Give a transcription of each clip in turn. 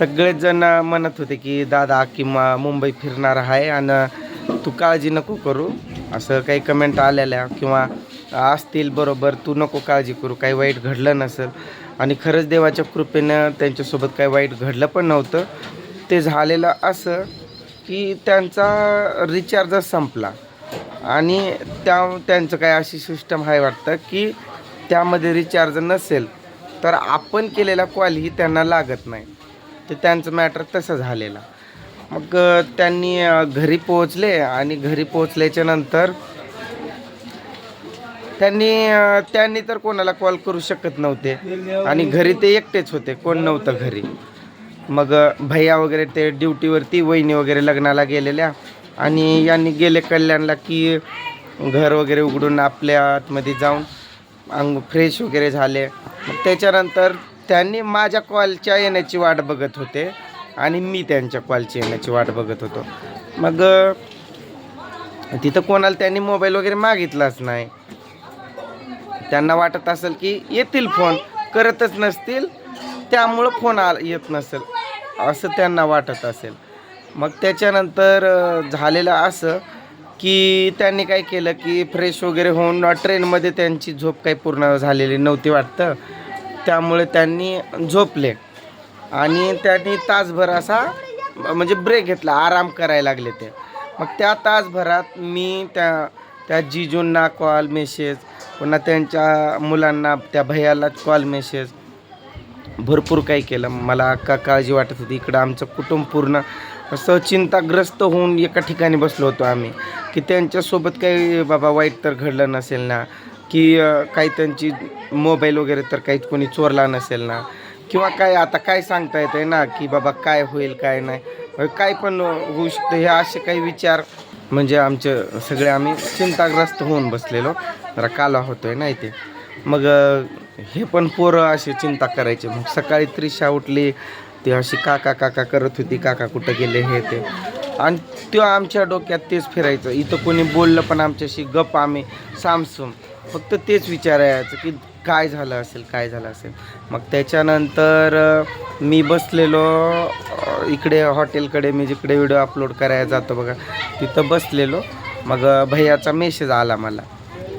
सगळेच जण म्हणत होते की दादा किंवा मुंबई फिरणार आहे आणि तू काळजी नको करू. असं काही कमेंट आलेल्या किंवा असतील बरोबर तू नको काळजी करू काही वाईट घडलं नसेल. आणि खरंच देवाच्या कृपेनं त्यांच्यासोबत काही वाईट घडलं पण नव्हतं. ते झालेलं असं की त्यांचा रिचार्जच संपला. आणि त्या त्यांचं काय अशी सिस्टम आहे वाटतं की त्यामध्ये रिचार्ज नसेल तर आपण केलेला कॉलही त्यांना लागत नाही. ते त्यांचं मॅटर तसं झालेला. मग त्यांनी घरी पोहोचले आणि घरी पोहोचल्याच्या नंतर त्यांनी त्यांनी तर कोणाला कॉल करू शकत नव्हते. आणि घरी ते एकटेच होते कोण नव्हतं घरी. मग भैया वगैरे ते ड्युटीवरती वहिनी वगैरे लग्नाला गेलेल्या. आणि यांनी गेले कल्याणला की घर वगैरे उघडून आपल्या आतमध्ये जाऊन अंग फ्रेश वगैरे झाले. त्याच्यानंतर त्यांनी माझ्या कॉलच्या येण्याची वाट बघत होते आणि मी त्यांच्या कॉलची येण्याची वाट बघत होतो. मग तिथं कोणाला त्यांनी मोबाईल वगैरे मागितलाच नाही. त्यांना वाटत असेल की येतील फोन करतच नसतील त्यामुळं फोन आ येत नसेल असं त्यांना वाटत असेल. मग त्याच्यानंतर झालेलं असं की त्यांनी काय केलं की फ्रेश वगैरे होऊन ट्रेनमध्ये त्यांची झोप काही पूर्ण झालेली नव्हती वाटतं. त्यामुळे त्यांनी झोपले. आणि त्यांनी तासभर असा म्हणजे ब्रेक घेतला आराम करायला लागले ते. मग त्या तासभरात मी त्या त्या जिजूंना कॉल मेसेज पुन्हा त्यांच्या मुलांना त्या भैयाला कॉल मेसेज भरपूर काही केलं. मला का काळजी वाटत होती. इकडं आमचं कुटुंब पूर्ण असं चिंताग्रस्त होऊन एका ठिकाणी बसलो होतो आम्ही की त्यांच्यासोबत काही बाबा वाईट तर घडलं नसेल ना? की काही त्यांची मोबाईल वगैरे तर काही कोणी चोरला नसेल ना? किंवा काय आता काय सांगता येतं आहे ना की बाबा काय होईल काय नाही? काय पण होऊ शकतं हे असे काही विचार म्हणजे आमचे सगळे आम्ही चिंताग्रस्त होऊन बसलेलो. जरा काला आहे ना इथे. मग हे पण पोरं अशी चिंता करायचे. मग सकाळी त्रिशा उठली ती अशी काका काका करत होती काका कुठं गेले हे ते. आणि त्यो आमच्या डोक्यात तेच फिरायचं. इथं कोणी बोललं पण आमच्याशी गप आम्ही सामसूम. फक्त तेच विचारायचं की काय झालं असेल काय झालं असेल. मग त्याच्यानंतर मी बसलेलो इकडे हॉटेलकडे मी जिकडे व्हिडिओ अपलोड करायला जातो बघा तिथं बसलेलो. मग भैयाचा मेसेज आला मला.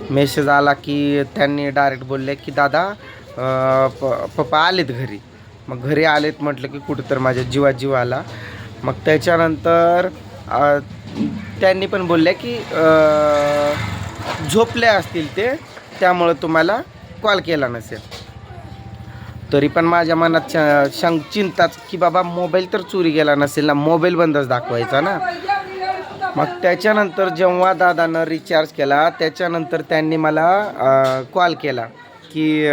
मेसेज आला की त्यांनी डायरेक्ट बोलले की दादा प पप्पा आलेत घरी. मग घरी आलेत म्हटलं की कुठं तर माझ्या जीवा जीव आला. मग त्याच्यानंतर त्यांनी पण बोलले की झोपले असतील ते त्यामुळं तुम्हाला कॉल केला नसेल. तरी पण माझ्या मनात श- चिंताच की बाबा मोबाईल तर चोरी गेला नसेल ना मोबाईल बंदच दाखवायचा ना. मग त्याच्यानंतर जेव्हा दादानं रिचार्ज केला त्याच्यानंतर त्यांनी मला कॉल केला की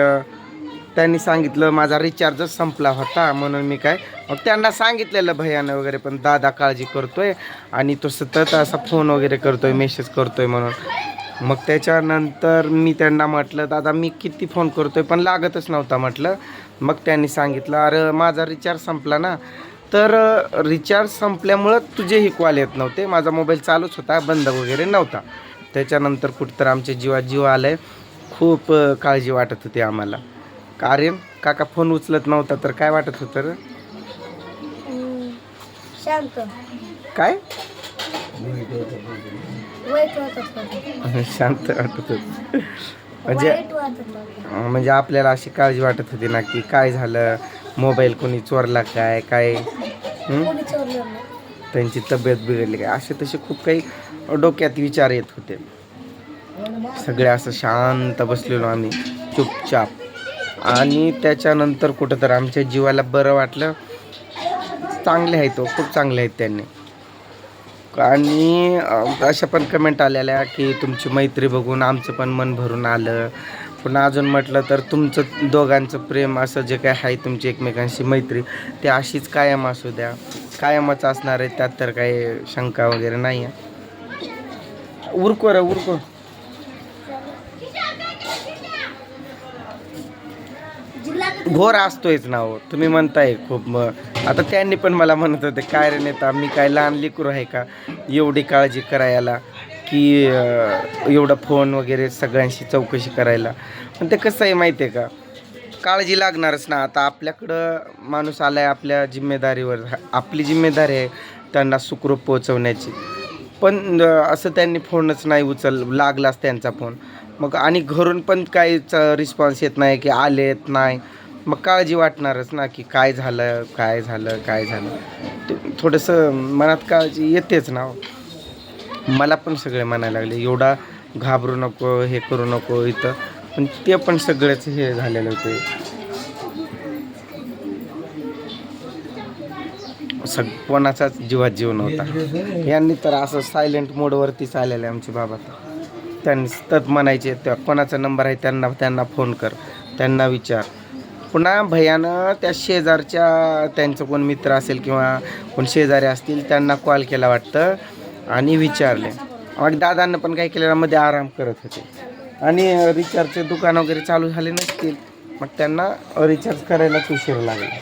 त्यांनी सांगितलं माझा रिचार्जच संपला होता. म्हणून मी काय मग त्यांना सांगितलेलं भयानं वगैरे पण दादा काळजी करतोय आणि तो सतत असा फोन वगैरे करतोय मेसेज करतोय म्हणून. मग त्याच्यानंतर मी त्यांना म्हटलं दादा मी किती फोन करतोय पण लागतच नव्हता म्हटलं. मग त्यांनी सांगितलं अरे माझा रिचार्ज संपला ना. तर रिचार्ज संपल्यामुळं तुझेही कॉल येत नव्हते. माझा मोबाईल चालूच होता बंद वगैरे नव्हता. त्याच्यानंतर कुठंतर आमच्या जीवात जीव आलं खूप काळजी वाटत होती आम्हाला. कारण काका फोन उचलत नव्हता तर काय वाटत होतं रे? शांत. काय? वाईट वाटत होतं. शांत वाटत होतं. म्हणजे वाईट वाटत होतं. अं, म्हणजे आपल्याला अशी काळजी वाटत होती ना की काय झालं? मोबाईल कोणी चोरला काय? काय? हं? कोणी चोरलं नाही. त्यांची तब्येत बिघडली काय? असे तसे खूप काही डोक्यात विचार येत होते. सगळे असं शांत बसलेलो आम्ही चुपचाप. आणि त्याच्यानंतर कुठं तर आमच्या जीवाला बरं वाटलं. चांगले आहेत तो खूप चांगले आहेत त्यांनी. आणि अशा पण कमेंट आलेल्या की तुमची मैत्री बघून आमचं पण मन भरून आलं. पुन्हा अजून म्हटलं तर तुमचं दोघांचं प्रेम असं जे काय आहे तुमची एकमेकांशी मैत्री ते अशीच कायम असू द्या. कायमच असणार आहे त्यात तर काही शंका वगैरे नाही आहे उरको रे उरको. घोर असतोयच ना हो. तुम्ही म्हणताय खूप मग आता त्यांनी पण मला म्हणत होते काय रे नेता मी काय लहान लेकरू आहे का? एवढी काळजी करायला की एवढं फोन वगैरे सगळ्यांशी चौकशी करायला. पण ते कसं आहे माहिती आहे का? काळजी लागणारच ना. आता आपल्याकडं माणूस आला आहे आपल्या जिम्मेदारीवर. आपली जिम्मेदारी आहे त्यांना सुखरूप पोहोचवण्याची. पण असं त्यांनी फोनच नाही उचल लागलाच त्यांचा फोन मग आणि घरून पण काहीच रिस्पॉन्स येत नाही की आलेत नाही. मग काळजी वाटणारच ना की काय झालं काय झालं काय झालं. ते थोडंसं मनात काळजी येतेच ना हो. मला पण सगळे म्हणायला लागले एवढा घाबरू नको हे करू नको इथं. पण ते पण सगळेच हे झालेलं होते. सग कोणाचाच जीवात जीव नव्हता. यांनी तर असं सायलेंट मोडवरतीच आलेले आमचे बाबा तर. त्यांनी सतत म्हणायचे त्या कोणाचा नंबर आहे त्यांना त्यांना फोन कर. त्यांना विचार. पुन्हा भयानं त्या शेजारच्या त्यांचं कोण मित्र असेल किंवा कोण शेजारी असतील त्यांना कॉल केला वाटतं आणि विचारले. मग दादांना पण काय केलेलं मध्ये आराम करत होते. आणि रिचार्जचे दुकान वगैरे चालू झाले नसतील मग त्यांना रिचार्ज करायलाच उशीर लागला.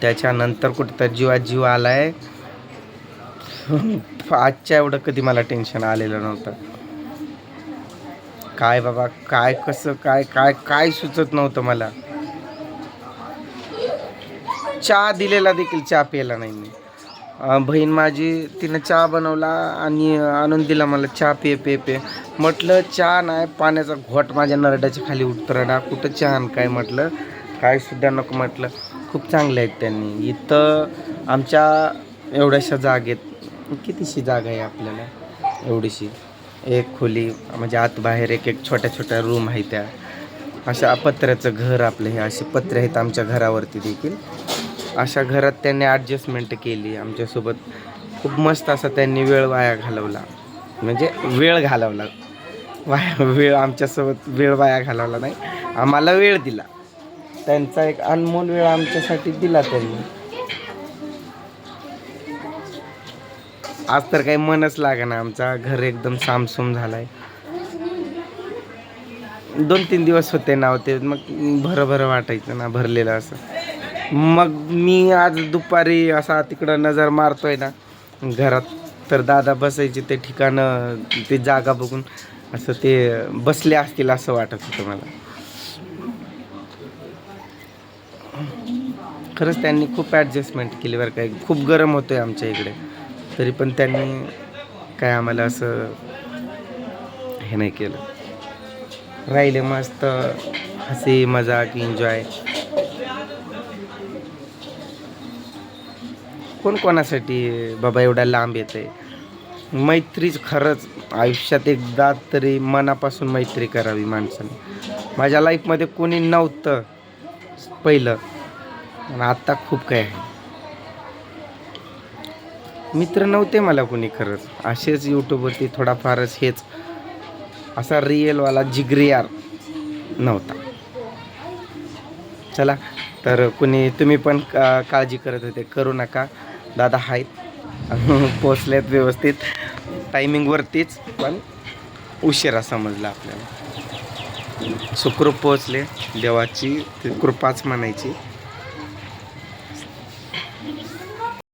त्याच्यानंतर कुठं जीवात जीव आलाय. आजच्या एवढं कधी मला टेन्शन आलेलं नव्हतं. काय बाबा काय कसं काय काय काय सुचत नव्हतं मला. चहा दिलेला देखील चहा प्यायला नाही मी. बहीण माझी तिनं चहा बनवला आणि आणून दिला मला चहा पे पे पे. म्हटलं चहा नाही पाण्याचा घोट माझ्या नरड्याच्या खाली उतरडा कुठं चहा काय? म्हटलं. काय सुद्धा नको म्हटलं. खूप चांगले आहेत त्यांनी. इथं आमच्या एवढ्याशा जागेत कितीशी जागा आहे आपल्याला? एवढीशी. एक खोली म्हणजे आत बाहेर एक एक छोट्या छोट्या रूम आहे त्या. अशा पत्र्याचं घर आपलं हे असे पत्रे आहेत आमच्या घरावरती देखील. अशा घरात त्यांनी ॲडजस्टमेंट केली. आमच्यासोबत खूप मस्त असा त्यांनी वेळ वाया घालवला. म्हणजे वेळ घालवला. वाया वेळ आमच्यासोबत वेळ वाया घालवला नाही. आम्हाला वेळ दिला. त्यांचा एक अनमोल वेळ आमच्यासाठी दिला त्यांनी. आज तर काही मनच ना आमचा. घर एकदम सामसूम झालाय. दोन तीन दिवस होते ना होते. मग भरं भरं वाटायचं ना भरलेलं असं. मग मी आज दुपारी असा तिकडं नजर मारतोय ना. घरात तर दादा बसायचे ते ठिकाणं ते जागा बघून असं ते बसले असतील असं वाटत होतं मला. खरंच त्यांनी खूप ॲडजस्टमेंट केली बरं काय खूप गरम होतोय आमच्या इकडे. तरी पण त्यांनी काय आम्हाला असं हे नाही केलं. राहिले मस्त हसी मजाक एन्जॉय कोण कोणासाठी बाबा एवढा लांब येते मैत्रीच खरंच आयुष्यात एकदा तरी मनापासून मैत्री करावी माणसाने. माझ्या लाईफमध्ये कोणी नव्हतं पहिलं. आणि आत्ता खूप काही आहे. मित्र नव्हते मला कोणी खरंच. असेच यूट्यूबवरती थोडाफारच हेच असा रिअलवाला जिग्रियार नव्हता. चला तर कुणी तुम्ही पण का काळजी करत होते करू नका. दादा आहेत पोचल्यात व्यवस्थित. टायमिंगवरतीच पण उशिरा समजला आपल्याला. सुखरूप पोचले. देवाची ती कृपाच म्हणायची.